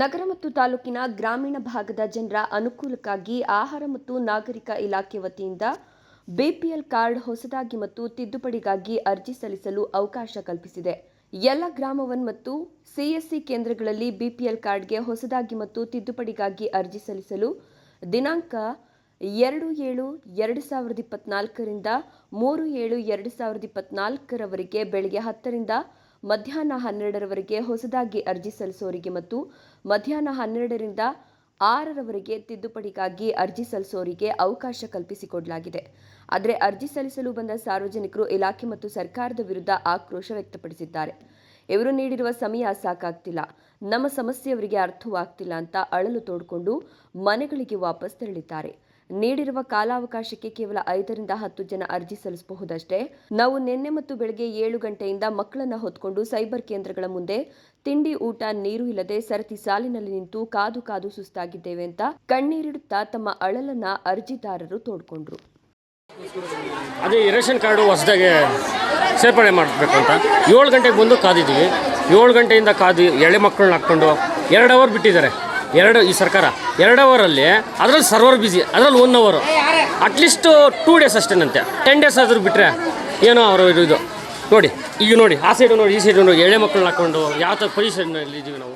ನಗರ ಮತ್ತು ತಾಲೂಕಿನ ಗ್ರಾಮೀಣ ಭಾಗದ ಜನರ ಅನುಕೂಲಕ್ಕಾಗಿ ಆಹಾರ ಮತ್ತು ನಾಗರಿಕ ಇಲಾಖೆ ವತಿಯಿಂದ ಬಿಪಿಎಲ್ ಕಾರ್ಡ್ ಹೊಸದಾಗಿ ಮತ್ತು ತಿದ್ದುಪಡಿಗಾಗಿ ಅರ್ಜಿ ಸಲ್ಲಿಸಲು ಅವಕಾಶ ಕಲ್ಪಿಸಿದೆ. ಎಲ್ಲ ಗ್ರಾಮವನ್ ಮತ್ತು ಸಿಎಸ್ಸಿ ಕೇಂದ್ರಗಳಲ್ಲಿ ಬಿಪಿಎಲ್ ಕಾರ್ಡ್ಗೆ ಹೊಸದಾಗಿ ಮತ್ತು ತಿದ್ದುಪಡಿಗಾಗಿ ಅರ್ಜಿ ಸಲ್ಲಿಸಲು ದಿನಾಂಕ ಎರಡು ಏಳು ಎರಡು ಸಾವಿರದ ಇಪ್ಪತ್ನಾಲ್ಕರಿಂದ ಮೂರು ಏಳು ಎರಡು ಸಾವಿರದ ಇಪ್ಪತ್ನಾಲ್ಕರವರೆಗೆ ಬೆಳಗ್ಗೆ ಹತ್ತರಿಂದ ಮಧ್ಯಾಹ್ನ ಹನ್ನೆರಡರವರೆಗೆ ಹೊಸದಾಗಿ ಅರ್ಜಿ ಸಲ್ಲಿಸೋರಿಗೆ ಮತ್ತು ಮಧ್ಯಾಹ್ನ ಹನ್ನೆರಡರಿಂದ ಆರರವರೆಗೆ ತಿದ್ದುಪಡಿಗಾಗಿ ಅರ್ಜಿ ಸಲ್ಲಿಸೋರಿಗೆ ಅವಕಾಶ ಕಲ್ಪಿಸಿಕೊಡಲಾಗಿದೆ. ಆದರೆ ಅರ್ಜಿ ಸಲ್ಲಿಸಲು ಬಂದ ಸಾರ್ವಜನಿಕರು ಇಲಾಖೆ ಮತ್ತು ಸರ್ಕಾರದ ವಿರುದ್ಧ ಆಕ್ರೋಶ ವ್ಯಕ್ತಪಡಿಸಿದ್ದಾರೆ. ಇವರು ನೀಡಿರುವ ಸಮಯ ಸಾಕಾಗ್ತಿಲ್ಲ. ನಮ್ಮ ಸಮಸ್ಯೆ ಅವರಿಗೆ ಅರ್ಥವಾಗ್ತಿಲ್ಲ ಅಂತ ಅಳಲು ತೋಡಿಕೊಂಡು ಮನೆಗಳಿಗೆ ವಾಪಸ್ ತೆರಳಿದ್ದಾರೆ. ನೀಡಿರುವ ಕಾಲಾವಕಾಶಕ್ಕೆ ಕೇವಲ ಐದರಿಂದ ಹತ್ತು ಜನ ಅರ್ಜಿ ಸಲ್ಲಿಸಬಹುದಷ್ಟೇ. ನಾವು ನಿನ್ನೆ ಮತ್ತು ಬೆಳಗ್ಗೆ ಏಳು ಗಂಟೆಯಿಂದ ಮಕ್ಕಳನ್ನ ಹೊತ್ಕೊಂಡು ಸೈಬರ್ ಕೇಂದ್ರಗಳ ಮುಂದೆ ತಿಂಡಿ, ಊಟ, ನೀರು ಇಲ್ಲದೆ ಸರತಿ ಸಾಲಿನಲ್ಲಿ ನಿಂತು ಕಾದು ಕಾದು ಸುಸ್ತಾಗಿದ್ದೇವೆ ಅಂತ ಕಣ್ಣೀರಿಡುತ್ತಾ ತಮ್ಮ ಅಳಲನ್ನ ಅರ್ಜಿದಾರರು ತೋಡ್ಕೊಂಡ್ರು. ಅದೇ ರೇಷನ್ ಕಾರ್ಡು ಹೊಸದಾಗಿ ಸೇರ್ಪಡೆ ಮಾಡಬೇಕು ಅಂತ. ಏಳು ಗಂಟೆಗೆ ಬಂದು ಕಾದಿದ್ದೀವಿ. ಏಳು ಗಂಟೆಯಿಂದ ಕಾದು ಎಳೆ ಮಕ್ಕಳನ್ನ ಹಾಕ್ಕೊಂಡು ಎರಡು ಅವರ್ ಬಿಟ್ಟಿದ್ದಾರೆ. ಎರಡು ಈ ಸರ್ಕಾರ. ಎರಡು ಅವರಲ್ಲಿ ಅದರಲ್ಲಿ ಸರ್ವರ್ ಬಿಸಿ ಅದರಲ್ಲಿ ಒನ್ ಅವರು ಅಟ್ಲೀಸ್ಟ್ ಟೂ ಡೇಸ್ ಅಷ್ಟೇನಂತೆ. ಟೆನ್ ಡೇಸ್ ಆದರೂ ಬಿಟ್ಟರೆ ಏನೋ ಅವರು ಇದು ನೋಡಿ ಈಗ ನೋಡಿ ಆ ಸೈಡು ನೋಡಿ ಈ ಸೈಡು ನೋಡಿ ಎಳೆ ಮಕ್ಕಳನ್ನ ಹಾಕ್ಕೊಂಡು ಯಾವ ಥರ ಪೊಸಿಷನ್ನಲ್ಲಿ ಇದ್ದೀವಿ ನಾವು.